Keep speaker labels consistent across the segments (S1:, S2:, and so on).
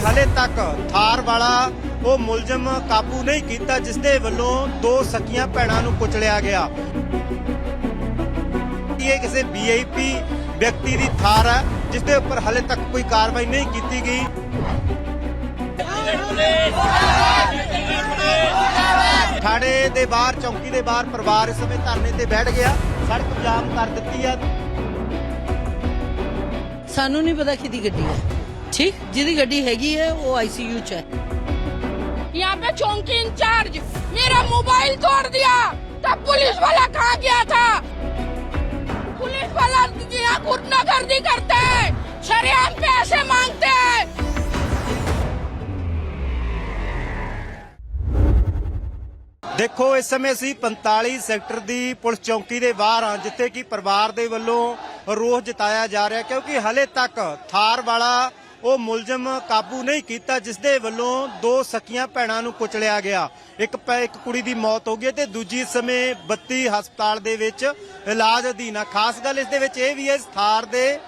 S1: ਹਲੇ ਤੱਕ ਥਾਰ ਵਾਲਾ ਉਹ ਮੁਲਜ਼ਮ ਕਾਬੂ ਨਹੀਂ ਕੀਤਾ ਜਿਸ ਦੇ ਵੱਲੋਂ ਦੋ ਸਕੀਆਂ ਭੈਣਾਂ ਨੂੰ ਕੁਚਲਿਆ ਗਿਆ। ਇਹ ਕਿਸੇ ਵੀਆਈਪੀ ਵਿਅਕਤੀ ਦੀ ਥਾਰ ਹੈ ਜਿਸ ਦੇ ਉੱਪਰ ਹਲੇ ਤੱਕ ਕੋਈ ਕਾਰਵਾਈ ਨਹੀਂ ਕੀਤੀ ਗਈ। ਥਾਣੇ ਦੇ ਬਾਹਰ, ਚੌਂਕੀ ਦੇ ਬਾਹਰ ਪਰਿਵਾਰ ਇਸ ਸਮੇਂ ਧਰਨੇ ਤੇ ਬੈਠ ਗਿਆ। ਸੜਕ ਜਾਮ ਕਰ ਦਿੱਤੀ ਹੈ।
S2: ਸਾਨੂੰ ਨਹੀਂ ਪਤਾ ਕਿਹਦੀ ਗੱਡੀ ਹੈ। ਠੀਕ ਜਿਹਦੀ ਗੱਡੀ ਹੈਗੀ ਹੈ ਉਹ ਆਈਸੀਯੂ ਚ ਹੈ
S3: यहाँ पे चौकी इंचार्ज मेरा मोबाइल तोड़ दिया तब पुलिस वाला कहाँ गया था पुलिस वाला यहाँ गुंडागर्दी करते हैं शरेआम पैसे मांगते हैं
S1: ਦੇਖੋ ਇਸ ਸਮੇਂ ਅਸੀਂ 45 ਸੈਕਟਰ ਦੀ ਪੁਲਿਸ ਚੌਂਕੀ ਦੇ ਬਾਹਰ ਹਾਂ ਜਿੱਥੇ ਕਿ ਪਰਿਵਾਰ ਦੇ ਵੱਲੋਂ ਰੋਸ ਜਤਾਇਆ ਜਾ ਰਿਹਾ ਕਿਉਂਕਿ ਹਲੇ ਤੱਕ ਥਾਰ ਵਾਲਾ ਉਹ ਮੁਲਜ਼ਮ ਕਾਬੂ ਨਹੀਂ ਕੀਤਾ ਜਿਸ ਦੇ ਵੱਲੋਂ ਦੋ ਸਕੀਆਂ ਭੈਣਾਂ ਨੂੰ ਕੁਚਲਿਆ ਗਿਆ। ਇੱਕ ਇੱਕ ਕੁੜੀ ਦੀ ਮੌਤ ਹੋ ਗਈ ਤੇ ਦੂਜੀ ਸਮੇਂ 32 ਹਸਪਤਾਲ ਦੇ ਵਿੱਚ ਇਲਾਜ ਅਧੀਨ ਆ। ਖਾਸ ਗੱਲ ਇਸ ਦੇ ਵਿੱਚ ਇਹ ਵੀ ਹੈ ਇਸ ਥਾਰ ਦੇ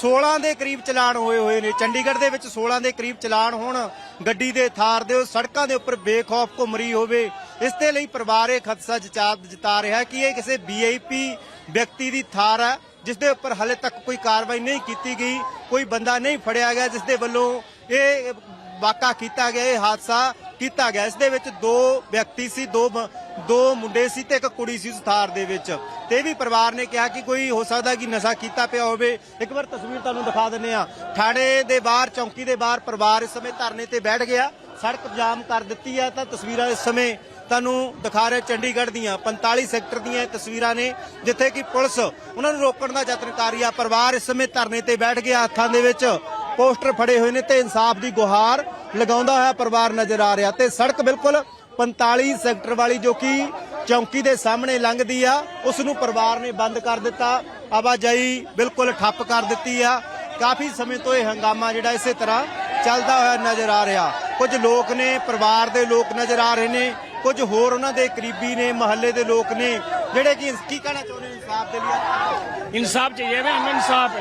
S1: 16 ਦੇ ਕਰੀਬ ਚਲਾਨ ਹੋਏ ਹੋਏ ਨੇ। ਚੰਡੀਗੜ੍ਹ ਦੇ ਵਿੱਚ 16 ਦੇ ਕਰੀਬ ਚਲਾਨ ਹੋਣ, ਗੱਡੀ ਦੇ ਥਾਰ ਦੇ ਉਹ ਸੜਕਾਂ ਦੇ ਉੱਪਰ ਬੇਖੌਫ ਘੁੰਮ ਰਹੀ ਹੋਵੇ, ਇਸ ਦੇ ਲਈ ਪਰਿਵਾਰ ਇਹ ਖਦਸ਼ਾ ਜਤਾ- ਜਤਾ ਰਿਹਾ ਕਿ ਇਹ ਕਿਸੇ ਵੀਆਈਪੀ ਵਿਅਕਤੀ ਦੀ ਥਾਰ ਹੈ। ਜਿਸ ਦੇ ਉੱਪਰ ਹਲੇ ਤੱਕ ਕੋਈ ਕਾਰਵਾਈ ਨਹੀਂ ਕੀਤੀ ਗਈ ਕੋਈ ਬੰਦਾ ਨਹੀਂ ਫੜਿਆ ਗਿਆ ਜਿਸ ਦੇ ਵੱਲੋਂ ਇਹ ਵਾਕਾ ਕੀਤਾ ਗਿਆ ਇਹ ਹਾਦਸਾ ਕੀਤਾ ਗਿਆ ਇਸ ਦੇ ਵਿੱਚ ਦੋ ਵਿਅਕਤੀ ਸੀ ਦੋ ਦੋ ਮੁੰਡੇ ਸੀ ਤੇ ਇੱਕ ਕੁੜੀ ਸੀ ਉਸ ਥਾਰ ਦੇ ਵਿੱਚ ਤੇ ਵੀ ਪਰਿਵਾਰ ਨੇ ਕਿਹਾ ਕਿ ਕੋਈ ਹੋ ਸਕਦਾ ਕਿ ਨਸ਼ਾ ਕੀਤਾ ਪਿਆ ਹੋਵੇ ਇੱਕ ਵਾਰ ਤਸਵੀਰ ਤੁਹਾਨੂੰ ਦਿਖਾ ਦਿੰਨੇ ਆ ਥਾਣੇ ਦੇ ਬਾਹਰ ਚੌਂਕੀ ਦੇ ਬਾਹਰ ਪਰਿਵਾਰ ਇਸ ਸਮੇਂ ਧਰਨੇ ਤੇ ਬੈਠ ਗਿਆ ਸੜਕ ਜਾਮ ਕਰ ਦਿੱਤੀ ਹੈ ਤਾਂ ਤਸਵੀਰਾਂ ਇਸ ਸਮੇਂ ਤੁਹਾਨੂੰ ਦਿਖਾ ਰਹੇ ਚੰਡੀਗੜ੍ਹ ਦੀਆਂ 45 ਸੈਕਟਰ ਦੀਆਂ ਇਹ ਤਸਵੀਰਾਂ ਨੇ, ਜਿੱਥੇ ਕਿ ਪੁਲਿਸ ਉਹਨਾਂ ਨੂੰ ਰੋਕਣ ਦਾ ਯਤਨ ਕਰ ਰਹੀ ਆ। ਪਰਿਵਾਰ ਇਸ ਸਮੇਂ ਧਰਨੇ ਤੇ ਬੈਠ ਗਿਆ, ਹੱਥਾਂ ਦੇ ਵਿੱਚ ਪੋਸਟਰ ਫੜੇ ਹੋਏ ਨੇ ਤੇ ਇਨਸਾਫ ਦੀ ਗੁਹਾਰ ਲਗਾਉਂਦਾ ਹੋਇਆ ਪਰਿਵਾਰ ਨਜ਼ਰ ਆ ਰਿਹਾ ਤੇ ਸੜਕ ਬਿਲਕੁਲ 45 ਸੈਕਟਰ ਵਾਲੀ ਜੋ ਕਿ ਚੌਂਕੀ ਦੇ ਸਾਹਮਣੇ ਲੰਘਦੀ ਆ, ਉਸ ਨੂੰ ਪਰਿਵਾਰ ਨੇ ਬੰਦ ਕਰ ਦਿੱਤਾ। ਆਵਾਜਾਈ ਬਿਲਕੁਲ ਠੱਪ ਕਰ ਦਿੱਤੀ ਆ। ਕਾਫੀ ਸਮੇਂ ਤੋਂ ਇਹ ਹੰਗਾਮਾ ਜਿਹੜਾ ਇਸੇ ਤਰ੍ਹਾਂ ਚੱਲਦਾ ਹੋਇਆ ਨਜ਼ਰ ਆ ਰਿਹਾ। ਕੁਝ ਲੋਕ ਨੇ, ਪਰਿਵਾਰ ਦੇ ਲੋਕ ਨਜ਼ਰ ਆ ਰਹੇ ਨੇ। ਕੁਝ ਹੋਰ ਉਹਨਾਂ ਦੇ ਕਰੀਬੀ ਨੇ ਮਹੱਲੇ ਦੇ ਲੋਕ ਨੇ ਜਿਹੜੇ ਕਿ ਕੀ ਕਹਿਣਾ ਚਾਹੁੰਦੇ ਨੇ ਇਨਸਾਫ ਦੇ ਲਈ
S4: इंसाफ चाहिए भाई हमें इंसाफ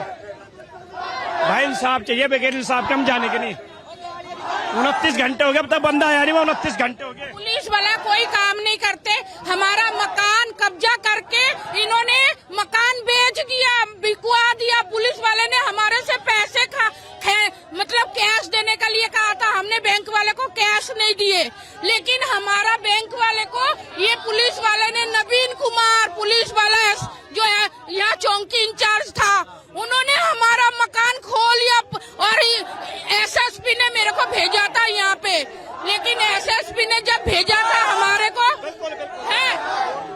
S4: भाई इंसाफ चाहिए बगैर इंसाफ के हम जाने के नहीं उनतीस घंटे हो गए अब तक बंदा आया नहीं उनतीस घंटे हो गए
S3: पुलिस वाला कोई काम नहीं करते हमारा मकान कब्जा करके इन्होंने मकान बेच दिया बिकवा दिया पुलिस वाले ने हमारे से पैसे खा खे- मतलब कैश देने के लिए कहा था हमने बैंक वाले को कैश नहीं दिए लेकिन हमारा बैंक वाले को ये पुलिस वाले ने नवीन कुमार पुलिस वाला है, जो है यहाँ चौकी इंचार्ज था उन्होंने हमारा मकान खोल लिया और एसएसपी ने मेरे को भेजा था यहाँ पे लेकिन एसएसपी ने जब भेजा था हमारे को है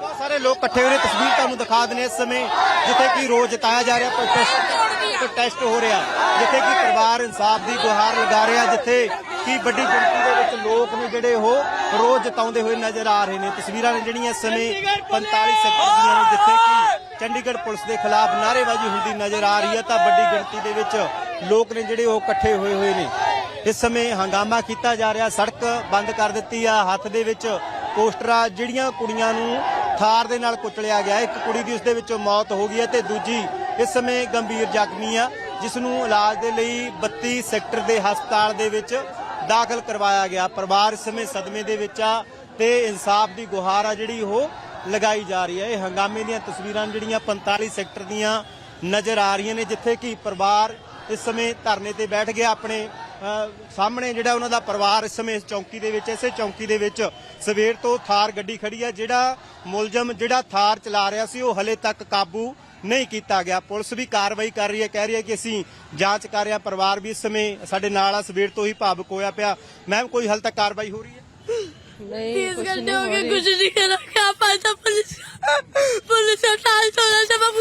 S1: ਬਹੁਤ ਸਾਰੇ ਲੋਕ ਇਕੱਠੇ ਹੋਏ ਨੇ ਤਸਵੀਰ ਤੁਹਾਨੂੰ ਦਿਖਾ ਦਿੰਦੇ ਇਸ ਸਮੇਂ ਜਿੱਥੇ ਕਿ ਰੋਜ਼ ਜਤਾਇਆ ਜਾ ਰਿਹਾ ਪ੍ਰੋਟੈਸਟ ਪ੍ਰੋਟੈਸਟ ਹੋ ਰਿਹਾ ਜਿੱਥੇ ਕਿ ਪਰਿਵਾਰ ਇਨਸਾਫ ਦੀ ਗੁਹਾਰ ਲਗਾ ਰਿਹਾ ਜਿੱਥੇ ਕਿ ਵੱਡੀ ਗਿਣਤੀ ਦੇ ਵਿੱਚ ਲੋਕ ਨੇ ਜਿਹੜੇ ਉਹ ਰੋਜ਼ ਜਤਾਉਂਦੇ ਹੋਏ ਨਜ਼ਰ ਆ ਰਹੇ ਨੇ। ਤਸਵੀਰਾਂ ਨੇ ਜਿਹੜੀਆਂ ਇਸ ਸਮੇਂ 45 ਸੈਕਟਰ ਦੀਆਂ ਨੇ ਜਿੱਥੇ ਕਿ ਚੰਡੀਗੜ੍ਹ ਪੁਲਿਸ ਦੇ ਖਿਲਾਫ ਨਾਅਰੇਬਾਜ਼ੀ ਹੁੰਦੀ ਨਜ਼ਰ ਆ ਰਹੀ ਹੈ। ਤਾਂ ਵੱਡੀ ਗਿਣਤੀ ਦੇ ਵਿੱਚ ਲੋਕ ਨੇ ਜਿਹੜੇ ਉਹ ਇਕੱਠੇ ਹੋਏ ਹੋਏ ਨੇ। ਇਸ ਸਮੇਂ ਹੰਗਾਮਾ ਕੀਤਾ ਜਾ ਰਿਹਾ ਸੜਕ ਬੰਦ ਕਰ ਦਿੱਤੀ ਆ। ਹੱਥ ਦੇ ਵਿੱਚ ਪੋਸਟਰਾਂ ਜਿਹੜੀਆਂ ਕੁੜੀਆਂ ਨੂੰ ਥਾਰ ਦੇ ਨਾਲ ਕੁਚਲਿਆ ਗਿਆ। ਇੱਕ ਕੁੜੀ ਦੀ ਉਸ ਦੇ ਵਿੱਚੋਂ ਮੌਤ ਹੋ ਗਈ ਹੈ ਤੇ ਦੂਜੀ ਇਸ ਸਮੇਂ ਗੰਭੀਰ ਜ਼ਖਮੀ ਆ ਜਿਸ ਨੂੰ ਇਲਾਜ ਦੇ ਲਈ 32 ਸੈਕਟਰ ਦੇ ਹਸਪਤਾਲ ਦੇ ਵਿੱਚ ਦਾਖਲ ਕਰਵਾਇਆ ਗਿਆ। ਪਰਿਵਾਰ ਇਸ ਸਮੇਂ ਸਦਮੇ ਦੇ ਵਿੱਚ ਆ ਤੇ ਇਨਸਾਫ ਦੀ ਗੁਹਾਰ ਆ ਜਿਹੜੀ ਉਹ ਲਗਾਈ ਜਾ ਰਹੀ ਹੈ। ਇਹ ਹੰਗਾਮੇ ਦੀਆਂ ਤਸਵੀਰਾਂ ਜਿਹੜੀਆਂ 45 ਸੈਕਟਰ ਦੀਆਂ ਨਜ਼ਰ ਆ ਰਹੀਆਂ ਨੇ ਜਿੱਥੇ ਕਿ ਪਰਿਵਾਰ ਇਸ ਸਮੇਂ ਧਰਨੇ ਤੇ ਬੈਠ ਗਿਆ। ਆਪਣੇ ਅ, ਸਾਹਮਣੇ ਜਿਹੜਾ ਉਹਨਾਂ ਦਾ ਪਰਿਵਾਰ ਇਸ ਸਮੇਂ ਇਸ ਚੌਂਕੀ ਦੇ ਵਿੱਚ ਇਸੇ ਚੌਂਕੀ ਦੇ ਵਿੱਚ ਸਵੇਰ ਤੋਂ ਥਾਰ ਗੱਡੀ ਖੜੀ ਆ ਜਿਹੜਾ ਮੁਲਜ਼ਮ ਜਿਹੜਾ ਥਾਰ ਚਲਾ ਰਿਹਾ ਸੀ ਉਹ ਹਲੇ ਤੱਕ ਕਾਬੂ ਨਹੀਂ ਕੀਤਾ ਗਿਆ ਪੁਲਿਸ ਵੀ ਕਾਰਵਾਈ ਕਰ ਰਹੀ ਹੈ ਕਹਿ ਰਹੀ ਹੈ ਕਿ ਅਸੀਂ ਜਾਂਚ ਕਰ ਰਹੇ ਹਾਂ ਪਰਿਵਾਰ ਵੀ ਇਸ ਸਮੇਂ ਸਾਡੇ ਨਾਲ ਆ ਸਵੇਰ ਤੋਂ ਹੀ ਭਾਵੁਕ ਹੋਇਆ ਪਿਆ ਮੈਮ ਕੋਈ ਹਲ ਤੱਕ ਕਾਰਵਾਈ ਹੋ ਰਹੀ ਹੈ
S2: ਨਹੀਂ
S5: तीस
S2: कुछ
S5: घंटे
S2: नहीं
S5: हो
S2: हो
S5: गए
S2: रही।
S5: कुछ नहीं करा क्या पाता पुलिस पुलिस का टाल छोड़ा जब हम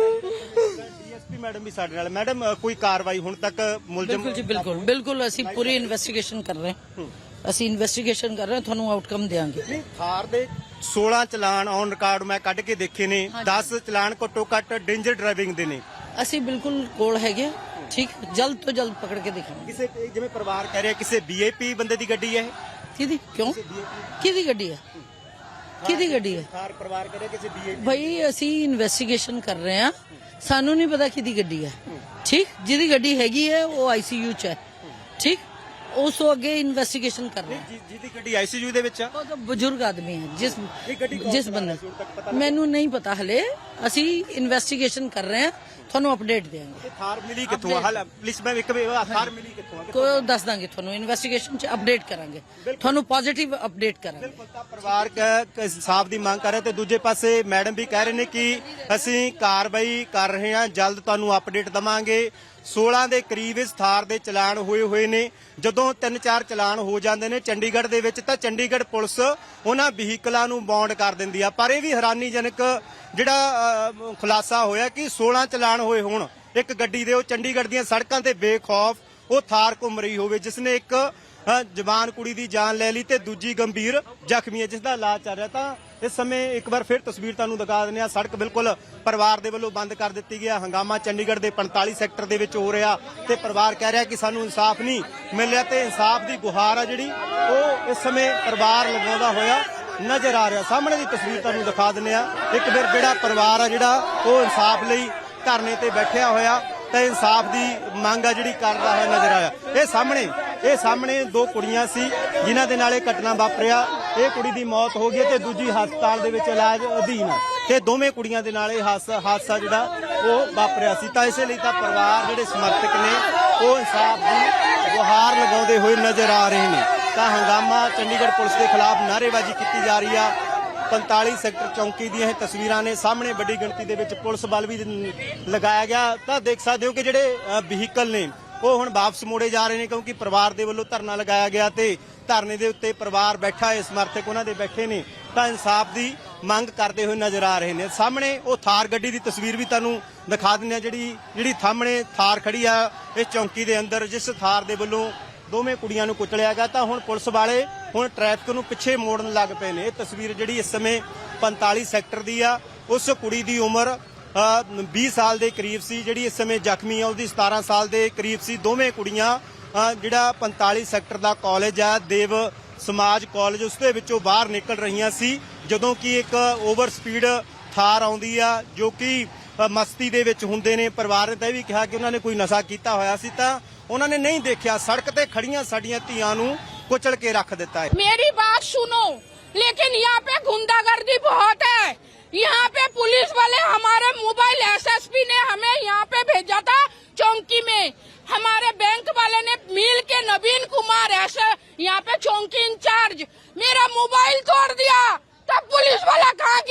S1: ਡੀਐਸਪੀ ਮੈਡਮ ਵੀ ਸਾਡੇ ਨਾਲ ਮੈਡਮ ਅ, ਕੋਈ ਕਾਰਵਾਈ ਹੁਣ ਤੱਕ ਮੁਲਜ਼ਮ
S2: ਬਿਲਕੁਲ ਜੀ ਬਿਲਕੁਲ ਬਿਲਕੁਲ ਅਸੀਂ ਪੂਰੀ ਇਨਵੈਸਟੀਗੇਸ਼ਨ ਕਰ ਰਹੇ ਹਾਂ ਅਸੀਂ ਇਨਵੈਸਟੀਗੇਸ਼ਨ ਕਰ ਰਹੇ ਹਾਂ ਤੁਹਾਨੂੰ ਆਊਟਕਮ ਦੇਵਾਂਗੇ
S1: ਨਹੀਂ, ਥਾਰ ਦੇ 16 ਚਲਾਨ ਔਨ ਰਿਕਾਰਡ ਮੈਂ ਕੱਢ ਕੇ ਦੇਖੇ ਨੇ 10 ਚਲਾਨ ਘੱਟੋ ਘੱਟ ਡੇਂਜਰ ਡਰਾਈਵਿੰਗ ਦੇ ਨੇ।
S2: ਅਸੀਂ ਬਿਲਕੁਲ ਕੋਲ ਹੈਗੇ। ਠੀਕ ਜਲਦ ਤੋਂ ਜਲਦ ਪਕੜ ਕੇ ਦਿਖਾਵਾਂਗੇ
S1: ਕਿਸੇ ਜਿਵੇਂ ਪਰਿਵਾਰ ਕਹਿ ਰਿਹਾ ਕਿਸੇ ਵੀਆਈਪੀ ਬੰਦੇ ਦੀ ਗੱਡੀ ਹੈ ਇਹ?
S2: ਕਿਹਦੀ? ਕਿਉਂ? ਕਿਹਦੀ ਗੱਡੀ ਹੈ? ਕਿਹਦੀ ਗੱਡੀ ਹੈ?
S1: ਥਾਰ ਪਰਿਵਾਰ ਕਹਿ ਰਿਹਾ ਕਿਸੇ ਵੀਆਈਪੀ
S2: ਭਾਈ ਅਸੀਂ ਇਨਵੈਸਟੀਗੇਸ਼ਨ ਕਰ ਰਹੇ ਹਾਂ। ਸਾਨੂੰ ਨਹੀਂ ਪਤਾ ਕਿਹਦੀ ਗੱਡੀ ਹੈ। ਠੀਕ ਜਿਹਦੀ ਗੱਡੀ ਹੈਗੀ ਹੈ ਉਹ ਆਈਸੀਯੂ ਚ ਹੈ। ਠੀਕ ਉਸ ਤੋਂ ਅੱਗੇ ਇਨਵੈਸਟੀਗੇਸ਼ਨ ਕਰ ਰਹੇ ਹਾਂ
S1: ਜਿਹਦੀ ਗੱਡੀ ਆਈਸੀਯੂ ਦੇ ਵਿੱਚ ਆ।
S2: ਉਹ ਤਾਂ ਬਜ਼ੁਰਗ ਆਦਮੀ ਹੈ ਜਿਸ ਜਿਸ ਬੰਦੇ ਮੈਨੂੰ ਨਹੀਂ ਪਤਾ ਹਲੇ। ਅਸੀਂ ਇਨਵੈਸਟੀਗੇਸ਼ਨ ਕਰ ਰਹੇ ਹਾਂ ਤੁਹਾਨੂੰ ਅਪਡੇਟ ਦੇਵਾਂਗੇ।
S1: ਥਾਰ ਮਿਲੀ ਕਿੱਥੋਂ ਹਾਲ ਪੁਲਿਸ ਮੈਂ ਇੱਕ ਵੀ ਥਾਰ ਮਿਲੀ ਕਿੱਥੋਂ
S2: ਕੋਈ ਦੱਸ ਦਾਂਗੇ ਤੁਹਾਨੂੰ ਇਨਵੈਸਟੀਗੇਸ਼ਨ ਚ ਅਪਡੇਟ ਕਰਾਂਗੇ। ਤੁਹਾਨੂੰ ਪੋਜ਼ਿਟਿਵ ਅਪਡੇਟ ਕਰਾਂਗੇ।
S1: ਪਰਿਵਾਰ ਇਨਸਾਫ ਦੀ ਮੰਗ ਕਰ ਰਿਹਾ ਤੇ ਦੂਜੇ ਪਾਸੇ ਮੈਡਮ ਵੀ ਕਹਿ ਰਹੇ ਨੇ ਕਿ ਅਸੀਂ ਕਾਰਵਾਈ ਕਰ ਰਹੇ ਹਾਂ ਜਲਦ ਤੁਹਾਨੂੰ ਅਪਡੇਟ ਦਵਾਂਗੇ। 16 ਦੇ ਕਰੀਬ ਇਸ ਥਾਰ ਦੇ ਚਲਾਨ ਹੋਏ ਹੋਏ ਨੇ। ਜਦੋਂ ਤਿੰਨ ਚਾਰ ਚਲਾਨ ਹੋ ਜਾਂਦੇ ਨੇ ਚੰਡੀਗੜ੍ਹ ਦੇ ਵਿੱਚ ਤਾਂ ਚੰਡੀਗੜ੍ਹ ਪੁਲਿਸ ਉਹਨਾਂ ਵਹੀਕਲਾਂ ਨੂੰ ਬੌਂਡ ਕਰ ਦਿੰਦੀ ਆ। ਪਰ ਇਹ ਵੀ ਹੈਰਾਨੀਜਨਕ ਜਿਹੜਾ ਅ, ਖੁਲਾਸਾ ਹੋਇਆ ਕਿ 16 ਚਲਾਨ ਹੋਏ ਹੋਣ। ਇੱਕ ਗੱਡੀ ਦੇ ਉਹ ਚੰਡੀਗੜ੍ਹ ਦੀਆਂ ਸੜਕਾਂ ਤੇ ਬੇਖੌਫ ਉਹ ਥਾਰ ਘੁੰਮ ਰਹੀ ਹੋਵੇ ਜਿਸ ਨੇ ਇੱਕ ਜਵਾਨ ਕੁੜੀ ਦੀ ਜਾਨ ਲੈ ਲਈ ਤੇ ਦੂਜੀ ਗੰਭੀਰ ਜ਼ਖਮੀ ਹੈ, ਜਿਸ ਦਾ ਇਲਾਜ ਚੱਲ ਰਿਹਾ ਤਾਂ ਇਸ ਸਮੇਂ ਇੱਕ ਵਾਰ ਫਿਰ ਤਸਵੀਰ ਤੁਹਾਨੂੰ ਦਿਖਾ ਦਿੰਦੇ ਆ ਸੜਕ ਬਿਲਕੁਲ ਪਰਿਵਾਰ ਦੇ ਵੱਲੋਂ ਬੰਦ ਕਰ ਦਿੱਤੀ ਗਿਆ ਹੰਗਾਮਾ ਚੰਡੀਗੜ੍ਹ ਦੇ 45 ਸੈਕਟਰ ਦੇ ਵਿੱਚ ਹੋ ਰਿਹਾ ਤੇ ਪਰਿਵਾਰ ਕਹਿ ਰਿਹਾ ਕਿ ਸਾਨੂੰ ਇਨਸਾਫ ਨਹੀਂ ਮਿਲਿਆ ਤੇ ਇਨਸਾਫ ਦੀ ਗੁਹਾਰ ਆ ਜਿਹੜੀ, ਉਹ ਇਸ ਸਮੇਂ ਪਰਿਵਾਰ ਲਗਾਉਂਦਾ ਹੋਇਆ ਨਜ਼ਰ ਆ ਰਿਹਾ। ਸਾਹਮਣੇ ਦੀ ਤਸਵੀਰ ਤੁਹਾਨੂੰ ਦਿਖਾ ਦਿੰਦੇ ਆ ਇੱਕ ਫਿਰ ਜਿਹੜਾ ਪਰਿਵਾਰ ਆ ਜਿਹੜਾ, ਉਹ ਇਨਸਾਫ ਲਈ ਧਰਨੇ ਤੇ ਬੈਠਿਆ ਹੋਇਆ ਤੇ ਇਨਸਾਫ ਦੀ ਮੰਗ ਆ ਜਿਹੜੀ ਕਰਦਾ ਹੋਇਆ ਨਜ਼ਰ ਆਇਆ ਇਹ ਸਾਹਮਣੇ ਇਹ ਸਾਹਮਣੇ ਦੋ ਕੁੜੀਆਂ ਸੀ, ਜਿਨ੍ਹਾਂ ਦੇ ਨਾਲ ਇਹ ਘਟਨਾ ਵਾਪਰਿਆ। ਇਹ ਕੁੜੀ ਦੀ ਮੌਤ ਹੋ ਗਈ ਤੇ ਦੂਜੀ ਹਸਪਤਾਲ ਦੇ ਵਿੱਚ ਇਲਾਜ ਅਧੀਨ ਆ ਤੇ ਦੋਵੇਂ ਕੁੜੀਆਂ ਦੇ ਨਾਲ ਇਹ ਹਾਦਸਾ ਹਾਦਸਾ ਜਿਹੜਾ, ਉਹ ਵਾਪਰਿਆ ਸੀ। ਤਾਂ ਇਸੇ ਲਈ ਤਾਂ ਪਰਿਵਾਰ ਜਿਹੜੇ ਸਮਰਥਕ ਨੇ, ਉਹ ਇਨਸਾਫ ਦੀ ਗੁਹਾਰ ਲਗਾਉਂਦੇ ਹੋਏ ਨਜ਼ਰ ਆ ਰਹੇ ਨੇ। ਤਾਂ ਹੰਗਾਮਾ ਚੰਡੀਗੜ੍ਹ ਪੁਲਿਸ ਦੇ ਖਿਲਾਫ ਨਾਅਰੇਬਾਜ਼ੀ ਕੀਤੀ ਜਾ ਰਹੀ ਆ। 45 ਸੈਕਟਰ ਚੌਂਕੀ ਦੀਆਂ ਇਹ ਤਸਵੀਰਾਂ ਨੇ। ਸਾਹਮਣੇ ਵੱਡੀ ਗਿਣਤੀ ਦੇ ਵਿੱਚ ਪੁਲਿਸ ਬਲ ਵੀ ਲਗਾਇਆ ਗਿਆ। ਤਾਂ ਦੇਖ ਸਕਦੇ ਹੋ ਕਿ ਜਿਹੜੇ ਵਹੀਕਲ ਨੇ ਉਹ ਹੁਣ ਵਾਪਸ ਮੋੜੇ ਜਾ ਰਹੇ ਨੇ ਕਿਉਂਕਿ ਪਰਿਵਾਰ ਦੇ ਵੱਲੋਂ ਧਰਨਾ ਲਗਾਇਆ ਗਿਆ ਤੇ ਧਰਨੇ ਦੇ ਉੱਤੇ ਪਰਿਵਾਰ ਬੈਠਾ ਹੈ, ਸਮਰਥਕ ਉਹਨਾਂ ਦੇ ਬੈਠੇ ਨੇ। ਤਾਂ ਇਨਸਾਫ ਦੀ ਮੰਗ ਕਰਦੇ ਹੋਏ ਨਜ਼ਰ ਆ ਰਹੇ ਨੇ। ਸਾਹਮਣੇ ਉਹ ਥਾਰ ਗੱਡੀ ਦੀ ਤਸਵੀਰ ਵੀ ਤੁਹਾਨੂੰ ਦਿਖਾ ਦਿੰਦੇ ਆ ਜਿਹੜੀ ਜਿਹੜੀ ਸਾਹਮਣੇ ਥਾਰ ਖੜੀ ਆ, ਇਸ ਚੌਂਕੀ ਦੇ ਅੰਦਰ, ਜਿਸ ਥਾਰ ਦੇ ਵੱਲੋਂ ਦੋਵੇਂ ਕੁੜੀਆਂ ਨੂੰ ਕੁਚਲਿਆ ਗਿਆ। ਤਾਂ ਹੁਣ ਪੁਲਿਸ ਵਾਲੇ ਹੁਣ ਟ੍ਰੈਫਿਕ ਨੂੰ ਪਿੱਛੇ ਮੋੜਨ ਲੱਗ ਪਏ ਨੇ। ਇਹ ਤਸਵੀਰ ਜਿਹੜੀ ਇਸ ਸਮੇਂ 45 ਸੈਕਟਰ ਦੀ ਆ, ਉਸ ਕੁੜੀ ਦੀ ਉਮਰ 20 ਸਾਲ ਦੇ ਕਰੀਬ ਸੀ, ਜਿਹੜੀ ਇਸ ਸਮੇਂ ਜ਼ਖਮੀ ਆ, ਉਹਦੀ 17 ਸਾਲ ਦੇ ਕਰੀਬ ਸੀ। ਦੋਵੇਂ ਕੁੜੀਆਂ ਜਿਹੜਾ 45 ਸੈਕਟਰ ਦਾ ਕਾਲਜ ਆ, ਦੇਵ ਸਮਾਜ ਕਾਲਜ, ਉਸ ਦੇ ਵਿੱਚੋਂ ਬਾਹਰ ਨਿਕਲ ਰਹੀਆਂ ਸੀ। ਜਦੋਂ ਕਿ ਇੱਕ ਓਵਰ ਸਪੀਡ ਥਾਰ ਆਉਂਦੀ ਆ, ਜੋ ਕਿ ਮਸਤੀ ਦੇ ਵਿੱਚ ਹੁੰਦੇ ਨੇ। ਪਰਿਵਾਰ ਨੇ ਵੀ ਕਿਹਾ ਕਿ ਉਹਨਾਂ ਨੇ ਕੋਈ ਨਸ਼ਾ ਕੀਤਾ ਹੋਇਆ ਸੀ ਤਾਂ ਉਹਨਾਂ ਨੇ ਨਹੀਂ ਦੇਖਿਆ। ਸੜਕ ਤੇ ਖੜੀਆਂ ਸਾਡੀਆਂ ਧੀਆਂ ਨੂੰ ਕੁਚਲ ਕੇ ਰੱਖ ਦਿੱਤਾ ਹੈ।
S3: ਮੇਰੀ ਬਾਤ ਸੁਣੋ, ਲੇਕਿਨ ਯਹਾਂ ਪੇ ਗੁੰਡਾਗਰਦੀ ਬਹੁਤ ਹੈ। यहाँ पे पुलिस वाले हमारे मोबाइल एसएसपी ने हमें यहाँ पे भेजा था चौकी में। हमारे बैंक वाले ने मिल के नवीन कुमार ऐसे यहाँ पे चौकी इंचार्ज, मेरा मोबाइल तोड़ दिया। तब पुलिस वाला कहाँ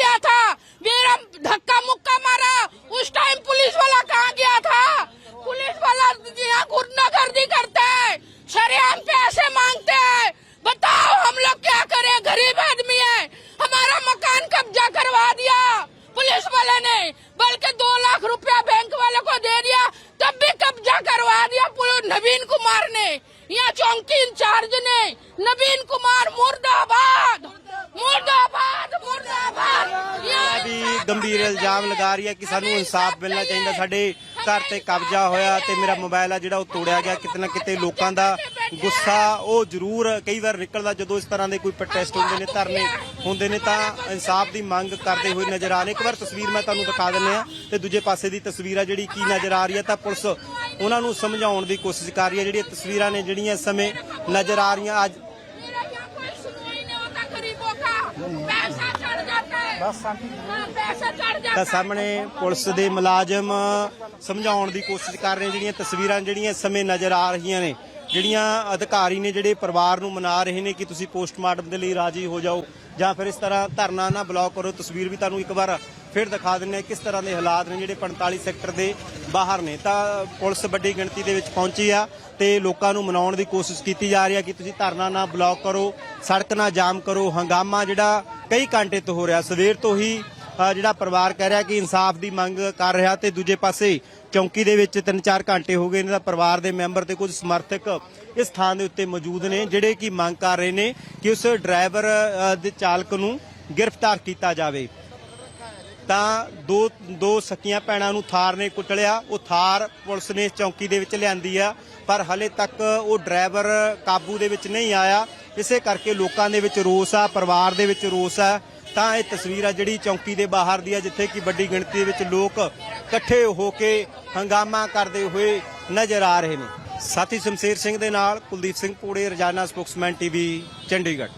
S1: ਹੈ ਕਿ ਸਾਨੂੰ ਇਨਸਾਫ ਮਿਲਣਾ ਚਾਹੀਦਾ। ਸਾਡੇ ਘਰ ਤੇ ਕਬਜ਼ਾ ਹੋਇਆ ਤੇ ਮੇਰਾ ਮੋਬਾਈਲ ਆ ਜਿਹੜਾ ਉਹ ਤੋੜਿਆ ਗਿਆ। ਕਿਤੇ ਨਾ ਕਿਤੇ ਲੋਕਾਂ ਦਾ ਗੁੱਸਾ ਉਹ ਜ਼ਰੂਰ ਕਈ ਵਾਰ ਨਿਕਲਦਾ ਜਦੋਂ ਇਸ ਤਰ੍ਹਾਂ ਦੇ ਕੋਈ ਪ੍ਰੋਟੈਸਟ ਹੁੰਦੇ ਨੇ, ਧਰਨੇ ਹੁੰਦੇ ਨੇ ਤਾਂ ਇਨਸਾਫ ਦੀ ਮੰਗ ਕਰਦੇ ਹੋਏ ਨਜ਼ਰ ਆ ਰਹੇ ਇੱਕ ਵਾਰ ਤਸਵੀਰ ਮੈਂ ਤੁਹਾਨੂੰ ਦਿਖਾ ਦਿੰਨੇ ਆ ਤੇ ਦੂਜੇ ਪਾਸੇ ਦੀ ਤਸਵੀਰ ਆ ਜਿਹੜੀ ਕੀ ਨਜ਼ਰ ਆ ਰਹੀ ਹੈ ਤਾਂ ਪੁਲਿਸ ਉਹਨਾਂ ਨੂੰ ਸਮਝਾਉਣ ਦੀ ਕੋਸ਼ਿਸ਼ ਕਰ ਰਹੀ ਹੈ। ਜਿਹੜੀਆਂ ਤਸਵੀਰਾਂ ਨੇ, ਜਿਹੜੀਆਂ ਇਸ ਸਮੇਂ ਨਜ਼ਰ ਆ ਰਹੀਆਂ, ਅੱਜ ਤਾਂ ਸਾਹਮਣੇ ਪੁਲਿਸ ਦੇ ਮੁਲਾਜ਼ਮ ਸਮਝਾਉਣ ਦੀ ਕੋਸ਼ਿਸ਼ ਕਰ ਰਹੇ ਜਿਹੜੀਆਂ ਤਸਵੀਰਾਂ ਜਿਹੜੀਆਂ ਸਮੇਂ ਨਜ਼ਰ ਆ ਰਹੀਆਂ ਨੇ। ਜਿਹੜੀਆਂ ਅਧਿਕਾਰੀ ਨੇ ਜਿਹੜੇ ਪਰਿਵਾਰ ਨੂੰ ਮਨਾ ਰਹੇ ਨੇ ਕਿ ਤੁਸੀਂ ਪੋਸਟਮਾਰਟਮ ਦੇ ਲਈ ਰਾਜੀ ਹੋ ਜਾਓ ਜਾਂ ਫਿਰ ਇਸ ਤਰ੍ਹਾਂ ਧਰਨਾ ਨਾ ਬਲੌਕ ਕਰੋ, ਤਸਵੀਰ ਵੀ ਤੁਹਾਨੂੰ ਇੱਕ ਵਾਰ ਫਿਰ ਦਿਖਾ ਦਿੰਨੇ ਆ ਕਿਸ ਤਰ੍ਹਾਂ ਦੇ ਹਾਲਾਤ ਨੇ ਜਿਹੜੇ 45 ਸੈਕਟਰ ਦੇ ਬਾਹਰ ਨੇ। ਤਾਂ ਪੁਲਿਸ ਵੱਡੀ ਗਿਣਤੀ ਦੇ ਵਿੱਚ ਪਹੁੰਚੀ ਆ ਤੇ ਲੋਕਾਂ ਨੂੰ ਮਨਾਉਣ ਦੀ ਕੋਸ਼ਿਸ਼ ਕੀਤੀ ਜਾ ਰਹੀ ਹੈ ਕਿ ਤੁਸੀਂ ਧਰਨਾ ਨਾ ਬਲੌਕ ਕਰੋ, ਸੜਕ ਨਾ ਜਾਮ ਕਰੋ, ਹੰਗਾਮਾ ਜਿਹੜਾ ਕਈ ਘੰਟੇ ਤੋਂ ਹੋ ਰਿਹਾ, ਸਵੇਰ ਤੋਂ ਹੀ ਜਿਹੜਾ ਪਰਿਵਾਰ ਕਹਿ ਰਿਹਾ ਕਿ ਇਨਸਾਫ ਦੀ ਮੰਗ ਕਰ ਰਿਹਾ ਤੇ ਦੂਜੇ ਪਾਸੇ ਚੌਂਕੀ ਦੇ ਵਿੱਚ 3-4 ਘੰਟੇ ਹੋ ਗਏ ਨੇ ਤਾਂ ਪਰਿਵਾਰ ਦੇ ਮੈਂਬਰ ਤੇ ਕੁਝ ਸਮਰਥਕ ਇਸ ਥਾਂ ਦੇ ਉੱਤੇ ਮੌਜੂਦ ਨੇ, ਜਿਹੜੇ ਕਿ ਮੰਗ ਕਰ ਰਹੇ ਨੇ ਕਿ ਉਸ ਡਰਾਈਵਰ ਦੇ ਚਾਲਕ ਨੂੰ ਗ੍ਰਿਫਤਾਰ ਕੀਤਾ ਜਾਵੇ। ਤਾਂ ਦੋ ਦੋ ਸਕੀਆਂ ਭੈਣਾਂ ਨੂੰ ਥਾਰ ਨੇ ਕੁੱਟਲਿਆ ਉਹ ਥਾਰ ਪੁਲਿਸ ਨੇ ਇਸ ਚੌਂਕੀ ਦੇ ਵਿੱਚ ਲਿਆਂਦੀ ਆ, ਪਰ ਹਲੇ ਤੱਕ ਉਹ ਡਰਾਈਵਰ ਕਾਬੂ ਦੇ ਵਿੱਚ ਨਹੀਂ ਆਇਆ। ਇਸੇ ਕਰਕੇ ਲੋਕਾਂ ਦੇ ਵਿੱਚ ਰੋਸ ਆ, ਪਰਿਵਾਰ ਦੇ ਵਿੱਚ ਰੋਸ ਆ। ਤਾਂ ਇਹ ਤਸਵੀਰ ਆ ਜਿਹੜੀ ਚੌਂਕੀ ਦੇ ਬਾਹਰ ਦੀ ਆ, ਜਿੱਥੇ ਕਿ ਵੱਡੀ ਗਿਣਤੀ ਦੇ ਵਿੱਚ ਲੋਕ ਇਕੱਠੇ ਹੋ ਕੇ ਹੰਗਾਮਾ ਕਰਦੇ ਹੋਏ ਨਜ਼ਰ ਆ ਰਹੇ ਨੇ। ਸਾਥੀ ਸ਼ਮਸ਼ੇਰ ਸਿੰਘ ਦੇ ਨਾਲ ਕੁਲਦੀਪ ਸਿੰਘ ਪੂੜੇ, ਰੋਜ਼ਾਨਾ ਸਪੋਕਸਮੈਨ ਟੀਵੀ, ਚੰਡੀਗੜ੍ਹ।